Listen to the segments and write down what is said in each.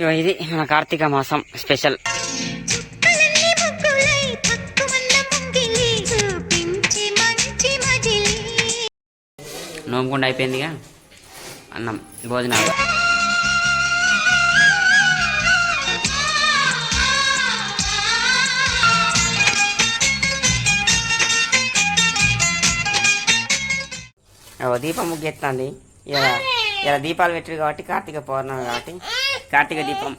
ఇది మన కార్తీక మాసం స్పెషల్. నోముకుండా అయిపోయిందిగా? అన్నం భోజనాలు. దీపం ముగ్గెత్తాంది. ఇలా ఇలా దీపాలు పెట్టారు కాబట్టి కార్తీక పౌర్ణమి కాబట్టి. కార్తీక దీపం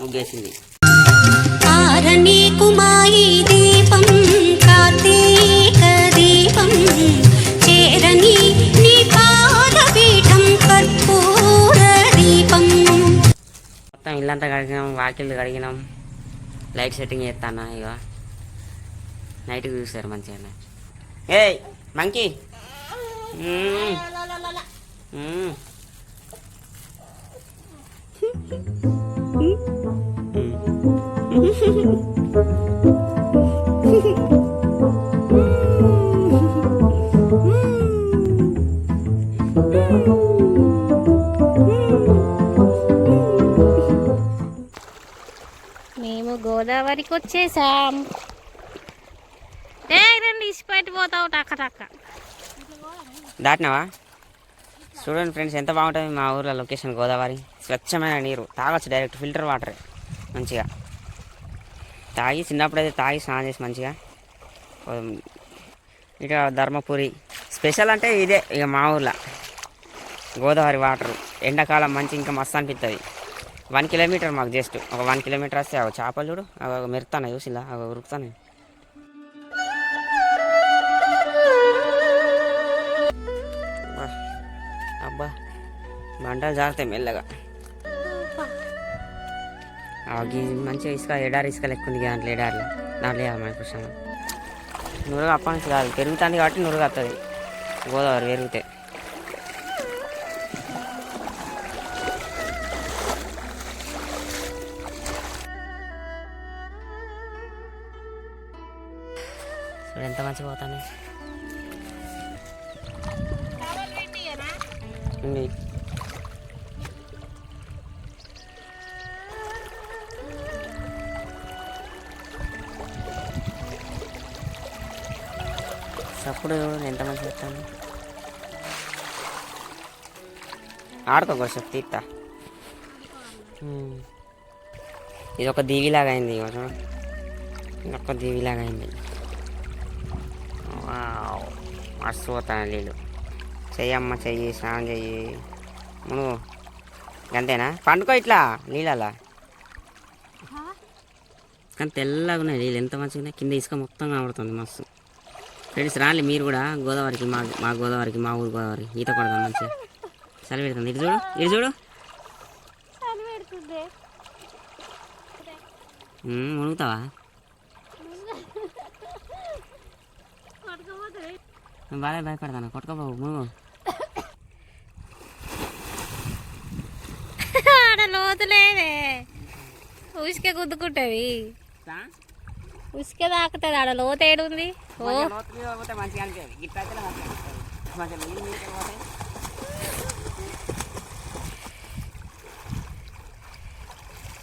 ముగ్గేసింది. దీపం కార్తీక దీపం. చేరని మొత్తం ఇల్లంతా కడిగినాం వాకిళ్ళు కడిగినాం. లైట్ సెట్టింగ్ చేస్తాను ఇక నైట్కి చూస్తారు మంచిగా ఏయ్ మంకీ. మేము గోదావరికి వచ్చేసాం ఏ రండి ఇసిపెట్టిపోతావు టక్క టక్క దాటినావా? చూడండి ఫ్రెండ్స్ ఎంత బాగుంటుంది మా ఊర్లో లొకేషన్ గోదావరి. స్వచ్ఛమైన నీరు తాగొచ్చు డైరెక్ట్ ఫిల్టర్ వాటర్ మంచిగా. తాగి చిన్నప్పుడు అయితే తాగి స్నానం చేసి మంచిగా. ఇక ధర్మపురి స్పెషల్ అంటే ఇదే ఇక మా ఊర్లో. గోదావరి వాటర్ ఎండాకాలం మంచి ఇంకా మస్తు అనిపిస్తుంది వన్ కిలోమీటర్ మాకు జస్ట్ ఒక వన్ కిలోమీటర్ వస్తే ఆ చేపలు చూడు అవి మెరుతాను చూసిలా అవి ఉరుకుతాను మంటలు జారుతాయి మెల్లగా. అవి మంచిగా ఇసుక ఎడారి ఇసుక లెక్క ఉంది దాంట్లో ఎడారిలో. దాంట్లో వేయాలి మనకు కృష్ణ నురుగు అప్పటి నుంచి కాదు పెరుగుతుంది కాబట్టి నురుగు వస్తుంది గోదావరి పెరుగుతాయి చప్పుడు చూడు ఎంత మంచిగా చెప్తాను? ఆడుకో కొంచెం తీస్తా. ఇది ఒక దీవిలాగా అయింది ఇగో చూడు. ఇంకొక దీవిలాగా అయింది. మస్తు పోతాను నీళ్ళు. చెయ్యమ్మ చెయ్యి స్నానం చెయ్యి. మునుగు. అంతేనా పండుకో ఇట్లా నీళ్ళలా. కానీ తెల్లగా ఉన్నాయి నీళ్ళు. ఎంత మంచిగా ఉన్నాయి? కింద ఇసుక మొత్తం కనబడుతుంది మస్తు. ఫ్రెండ్స్ రాలి మీరు కూడా గోదావరికి మా మా గోదావరికి మా ఊరు గోదావరి ఈత కొడదాం మంచిగా. చలి పెడుతుంది. ఇటు చూడు ఇటు చూడు. మునుగుతావా? బాగా భయపడతాను? కొట్టుకోబాబు మునుగు. ఆడ లోతులేదే ఉసుక గుద్దుకుంటది. ఉసుక తాకుతుంది ఆడ లోతు ఏడుంది? ఓ. మంచిగా అనిపించదు గిట్ల అయితే మంచిగా అనిపిస్తుంది. మంచిగా నీళ్ళు నీళ్ళు పోతాయి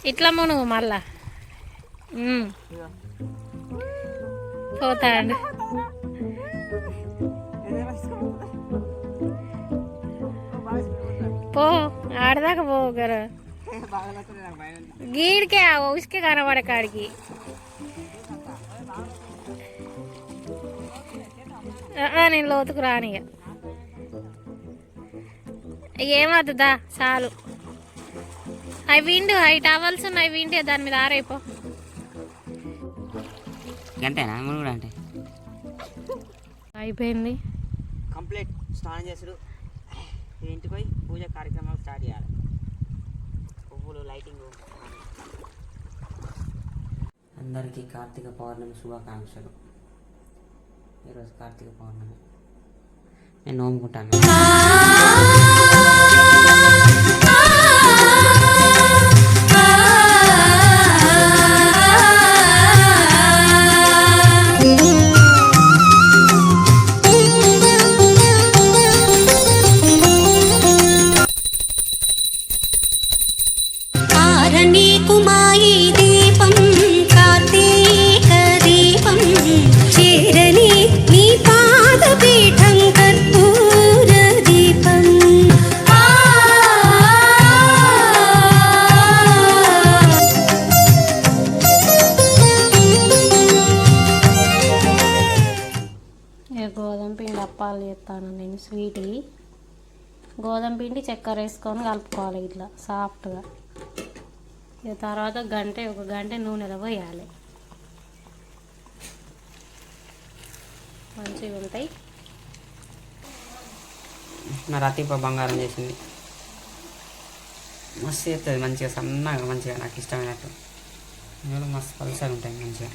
ఇట్లా మునుగు మళ్ళా. పోతాడు. పో ఆడదాకా పో గరు గీడికే ఉసుకే కనబడే నేను లోతుకు రానిగా ఏమవుతుందా? చాలు. అవి విండు అవి టవల్స్ ఉన్నాయి వింటే దాని మీద ఆరైపో మునుగుడు అంటే అయిపోయింది. కంప్లీట్. స్నానం చేసుడు. ఇంటికి పోయి పూజ కార్యక్రమాలు స్టార్ట్ చేయాలి. పువ్వులు లైటింగ్. అందరికీ కార్తీక పౌర్ణమి శుభాకాంక్షలు. ఈరోజు కార్తీక పౌర్ణమి. నేను నోముకుంటాను. బాదం పిండి చక్కెర వేసుకొని కలుపుకోవాలి ఇట్లా సాఫ్ట్గా. ఇక తర్వాత గంట ఒక గంట నూనెలో పోయాలి. మంచిగా ఉంటాయి. నా రతీప బంగారం చేసింది. మస్తు చేస్తుంది మంచిగా సన్నగా మంచిగా నాకు ఇష్టమైనట్టు. మస్తు పల్సర్ ఉంటాయి మంచిగా.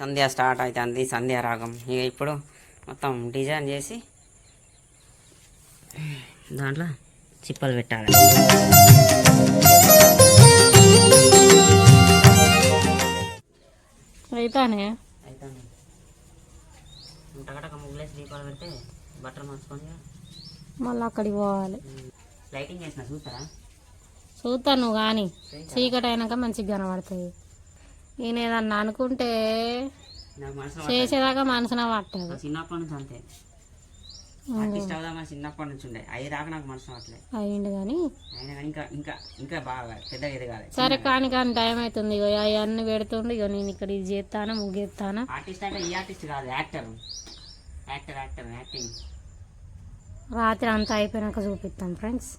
సంధ్య స్టార్ట్ అవుతుంది సంధ్య రాగం. ఇక ఇప్పుడు మొత్తం డిజైన్ చేసి దాంట్లో చిప్పలు పెట్టాలి. అయితానే? అయితే టకటక ముగ్గులేసి దీపాలు పెడితే బట్టలు మార్చుకొని మళ్ళీ అక్కడికి పోవాలి. లైటింగ్ చేసిన చూస్తారా? చూస్తాను నువ్వు కానీ చీకటి అయినాక మంచిగా కనబడుతుంది. నేను ఏదన్నా అనుకుంటే చేసేదాకా మనసున పట్టదు. పట్టదు. చిన్నప్పటి నుంచి అంతే. ఆర్టిస్ట్ అవుదామని చిన్నప్పటి నుంచి ఉండే. అవి రాక నాకు మనసు అయ్యిండు కానీ అయినా కానీ ఇంకా ఇంకా ఇంకా బాగా పెద్దగా ఎదగాలి సరే కానీ కానీ టైం అవుతుంది ఇగో. అవన్నీ పెడుతుండు ఇగో. నేను ఇక్కడ ఇది చేస్తాను ముగ్గెత్తాను? ఆర్టిస్ట్ అంటే ఈ ఆర్టిస్ట్ కాదు యాక్టర్. Actor actor acting. రాత్రి అంతా అయిపోయినాక చూపిస్తాం ఫ్రెండ్స్.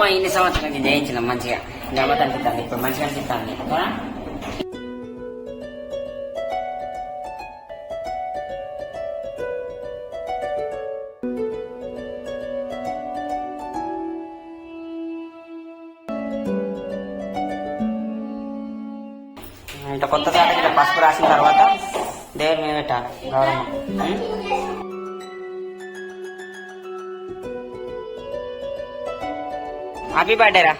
అమ్మ ఇన్ని సంవత్సరాలకి జయించిన మంచిగా గమ్మత్ అనిపిస్తుంది ఇప్పుడు మంచిగా అనిపిస్తుంది కదా? ఇట్లా కొత్త సారి ఇట్లా పసుపు రాసిన తర్వాత దేవుడి మీద పెట్టాలి గౌరమ్మ ఉం? హ్యాపీ బర్త్డే రా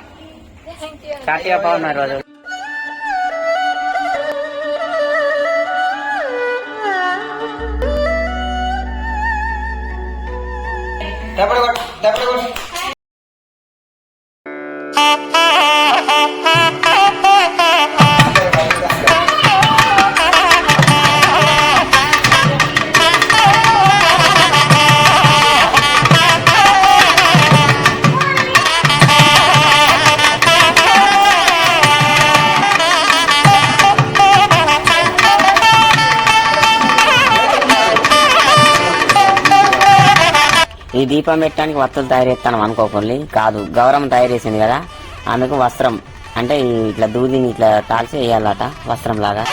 దీపం పెట్టడానికి వస్తువులు తయారు చేస్తాను అనుకోకుండా. కాదు గౌరవం తయారు చేసింది కదా. అందుకు వస్త్రం అంటే ఇట్లా దూదిని ఇట్లా తాల్చి వేయాలట వస్త్రం లాగా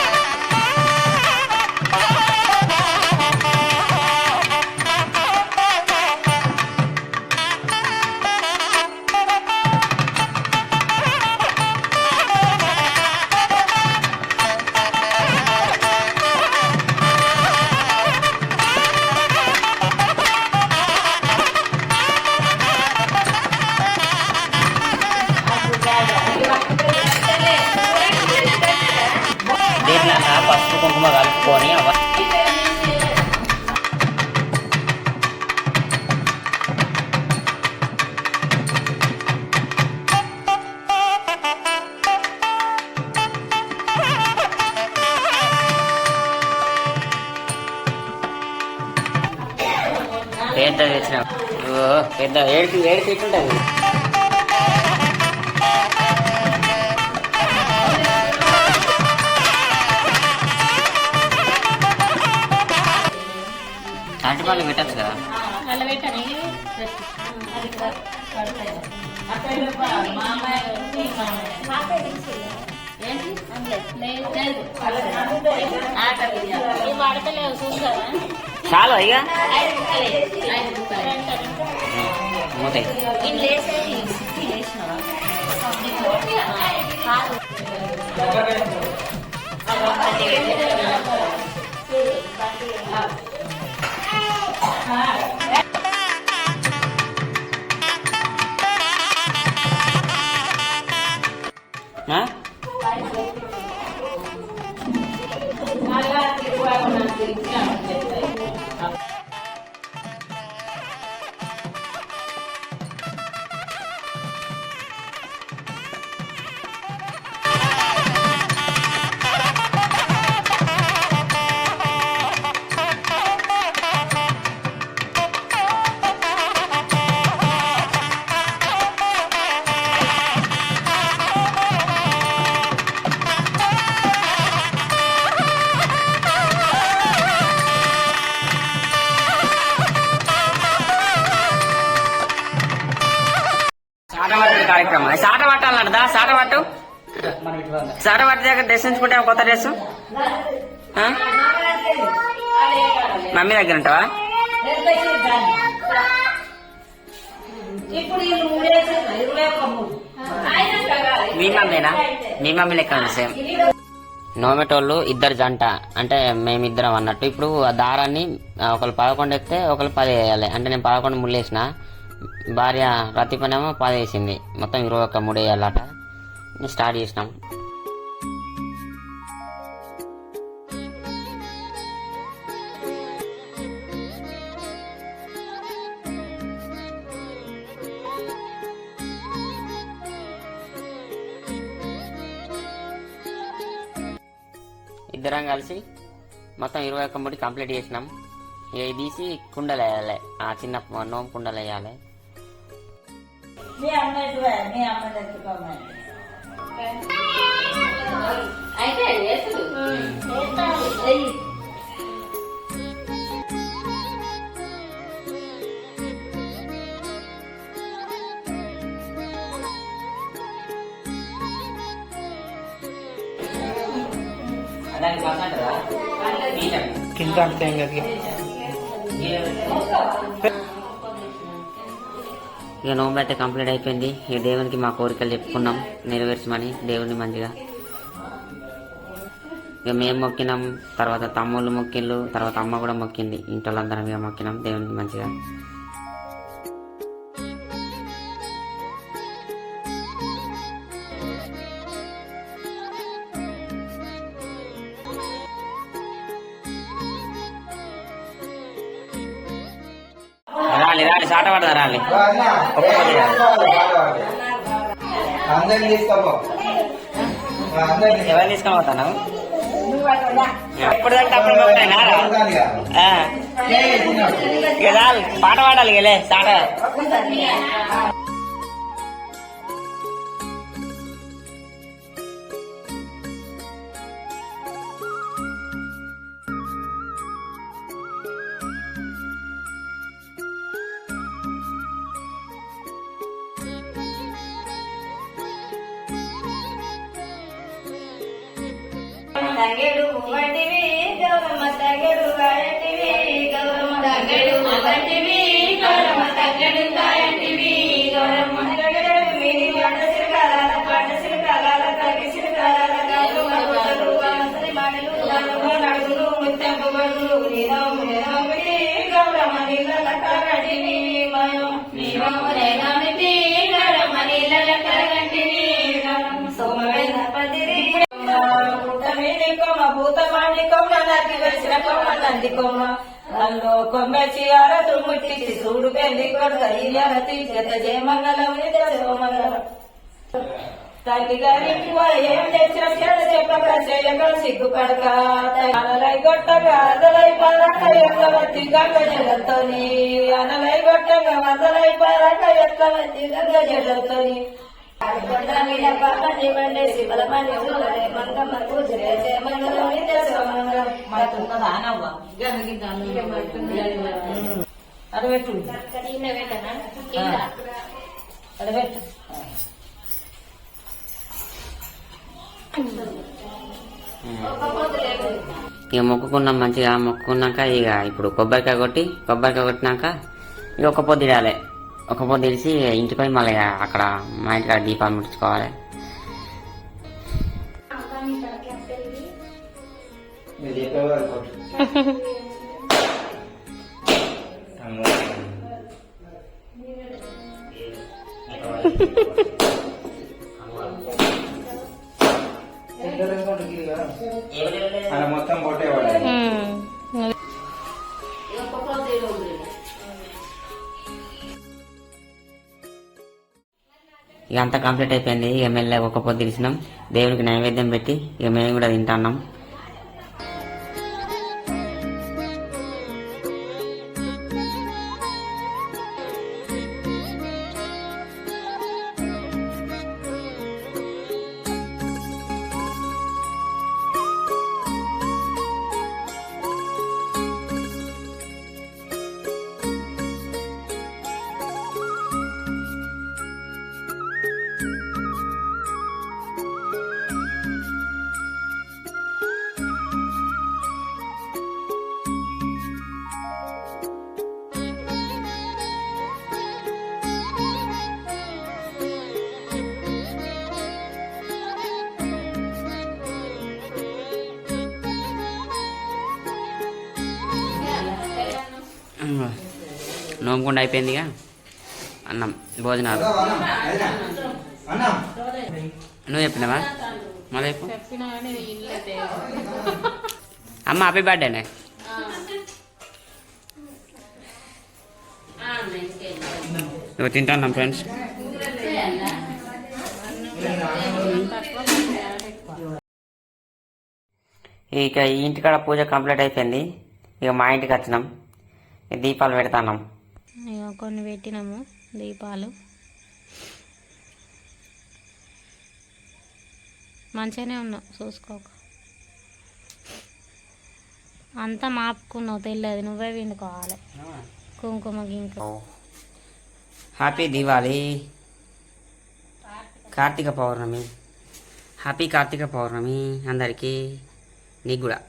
పెద్ద తెచ్చిన పెద్ద ఏడు ఏడు ఫీట్ ఉంటుంది పెట్టచ్చు కదా? చాలు ఇక మూతాయి ఆ? డ్రెస్ ఉంచుకుంటే కొత్త డ్రెస్ మమ్మీ దగ్గర ఉంటావా? మీ మమ్మీనా? మీ మమ్మీ లెక్క సేమ్. నోమెటోళ్ళు ఇద్దరు జంట. అంటే మేమిద్దరం అన్నట్టు. ఇప్పుడు ఆ దారాన్ని ఒకరు పదకొండు ఎక్కితే ఒకరు పది వేయాలి. అంటే నేను పదకొండు ముళ్ళు వేసిన భార్య రతి పనేమో పది వేసింది. మొత్తం ఇరవై ఒక్క మూడు వేయాలట. స్టార్ట్ చేసినాం. ఇద్దరం కలిసి మొత్తం ఇరవై ఒక్క ముడి కంప్లీట్ చేసినాం ఇవి తీసి కుండలు వేయాలి ఆ చిన్న నోము కుండలు వేయాలి మీ అమ్మ ఎటువే? మీ అమ్మ ఎత్తుకోమని అయితే కింద వేస్తాడు, ఇక నోంబు అయితే కంప్లీట్ అయిపోయింది. ఇక దేవునికి మా కోరికలు చెప్పుకున్నాం. నెరవేర్చమని దేవుని మంచిగా ఇక మేము మొక్కినాం. తర్వాత తమ్ముళ్ళు మొక్కిళ్ళు తర్వాత అమ్మ కూడా మొక్కింది. ఇంట్లో అందరం ఇక మొక్కినాం దేవునికి మంచిగా. అందరిని తీసుకోపో ఎవరు తీసుకొని పోతాను ఎప్పుడు పాట పాడాలి ఇక లే సాట కొమ్మ కొమ్మ నన్ను కొమ్మెచ్చి అరతు ముట్టించి చూడు పెళ్ళి కొడుక ఈ అరతి జయమంగళం నిజ తల్లి గారికి ఏం తెచ్చిన చేత చెప్పక చేయక సిగ్గుపడక. అనలై గొట్టక అదలై పరక వచ్చి గంగ జగత్తోని అనలై కొట్టగా వదలై పరక వచ్చి గంగ ఇక మొక్కుకున్నాం మంచిగా మొక్కుకున్నాక ఇక ఇప్పుడు కొబ్బరికాయ కొట్టి కొబ్బరికాయ కొట్టినాక ఇక ఒక పొద్దు ఇడాలి ఒక ఇడిచి ఇంటికి పోయి మళ్ళీ అక్కడ మా ఇంటికాడ దీపాలు ముట్టించుకోవాలి మొత్తం కొట్టేవాడు ఇక అంతా కంప్లీట్ అయిపోయింది. ఇక మెల్లగా ఒక పొద్దు తెలిసినాం దేవునికి నైవేద్యం పెట్టి ఇక మేము కూడా తింటున్నాం నోముకుండా అయిపోయిందిగా? ఇక అన్నం భోజనాలు. నువ్వు చెప్పినావా? మళ్ళీ అమ్మ హ్యాపీ బర్త్డేనే నువ్వు తింటాను ఫ్రెండ్స్ ఇక ఈ ఇంటికాడ పూజ కంప్లీట్ అయిపోయింది. ఇక మా ఇంటికి వచ్చినాం. ఇక దీపాలు పెడతాన్నాం. కొన్ని పెట్టినాము దీపాలు. మంచిగానే ఉన్నావు చూసుకోక. అంతా మాపుకున్నావు తెలియదు నువ్వే విండుకోవాలి కుంకుమ గింక. హ్యాపీ దివాళీ కార్తీక పౌర్ణమి. హ్యాపీ కార్తీక పౌర్ణమి అందరికీ. నీకు కూడా.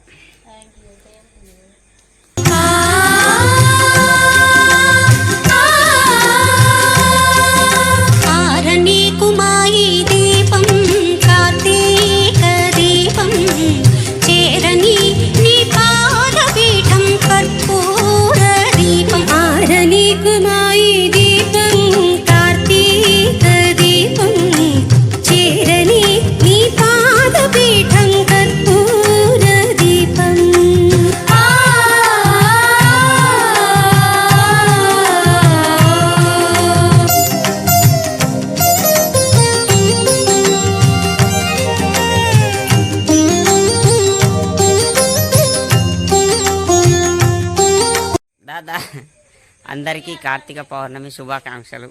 కార్తీక పౌర్ణమి శుభాకాంక్షలు.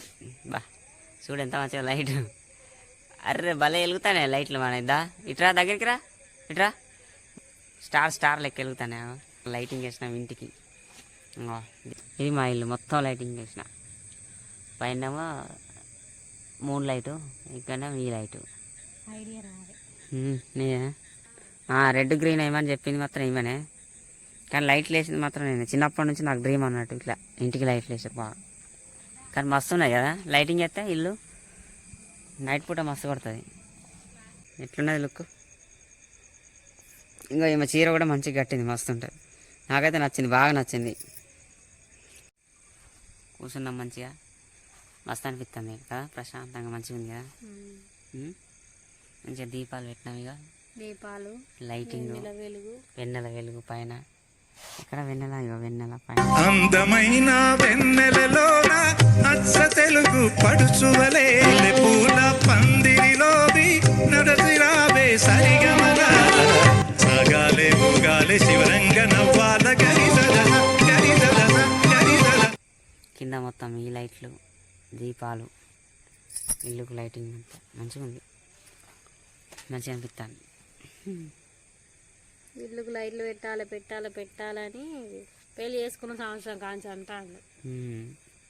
బా చూడు ఎంత మంచిగా లైట్. అర్రే భలే వెలుగుతానే లైట్లు మన. ఇద్దా ఇట్రా దగ్గరికి రా ఇట్రా స్టార్ స్టార్ లెక్క వెలుగుతానే. లైటింగ్ వేసినాం ఇంటికి. ఇది మా ఇల్లు మొత్తం లైటింగ్ వేసిన పైన మూడు లైటు ఇక్కడ ఈ లైటు. రెడ్ గ్రీన్ ఏమని చెప్పింది మాత్రం ఏమనే కానీ లైట్లు వేసింది మాత్రం నేను. చిన్నప్పటి నుంచి నాకు డ్రీమ్ అన్నట్టు ఇట్లా ఇంటికి లైట్లు వేసారు బాగా. కానీ మస్తు ఉన్నాయి కదా? లైటింగ్ వేస్తే ఇల్లు నైట్ పూట మస్తు కొడుతుంది. ఎట్లున్నది లుక్? ఇంకా ఈమె చీర కూడా మంచిగా కట్టింది మస్తు ఉంటుంది. నాకైతే నచ్చింది బాగా నచ్చింది. కూర్చున్నాం మంచిగా. మస్తు అనిపిస్తుంది కదా? ప్రశాంతంగా మంచిగా ఉంది కదా. మంచిగా దీపాలు పెట్టినాం ఇక దీపాలు లైటింగ్ వెన్నెల వెలుగు పైన. ఇక్కడ వెన్నెల ఇగో వెన్నెల అందమైన వెన్నెలలోన అచ్చ తెలుగు పడుచువలే. పూల పందిరిలోది నడసిరావే సరిగమల సాగాలే ఊగాలే శివరంగ నవ్వాల కింద మొత్తం ఈ లైట్లు దీపాలు ఇల్లుకు లైటింగ్ అంతా మంచిగా ఉంది మంచిగా అనిపిస్తాను ఇల్లుకు లైట్లు పెట్టాలి పెట్టాలి పెట్టాలని పెళ్ళి చేసుకున్న సంవత్సరం కాంచి అంటాను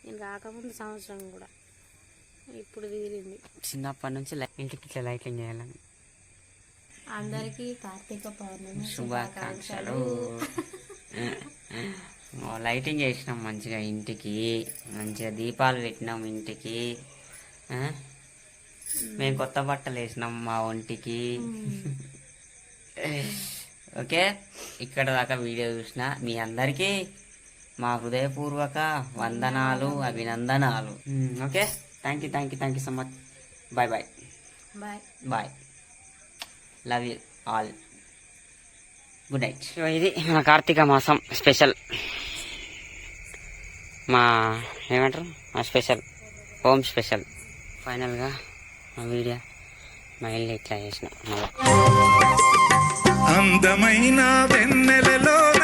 నేను రాకముందు సంవత్సరం కూడా ఇప్పుడు తీరింది. చిన్నప్పటి నుంచి ఇంటికి ఇట్లా లైటింగ్ చేయాలని. అందరికీ కార్తీక పౌర్ణమి శుభాకాంక్షలు. లైటింగ్ చేసినాం మంచిగా ఇంటికి. మంచిగా దీపాలు పెట్టినాం ఇంటికి? మేము కొత్త బట్టలు వేసినాం మా ఒంటికి. ఓకే? ఇక్కడ దాకా వీడియో చూసిన మీ అందరికీ మా హృదయపూర్వక వందనాలు అభినందనాలు. Okay? Thank you thank you thank you so much bye bye bye bye love you all good night so ఇది మన కార్తీక మాసం స్పెషల్. మా ఏమంటారు? మా స్పెషల్. Home special. ఫైనల్గా మా వీడియో మా ఇల్లు ఇట్లా చేసిన. మళ్ళీ అందమైన వెన్నెలలోన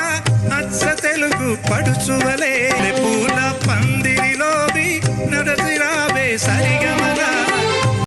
అచ్చ తెలుగు పడుచువలే. పూల పందిరిలోవి నడసిరావే సరిగమలా.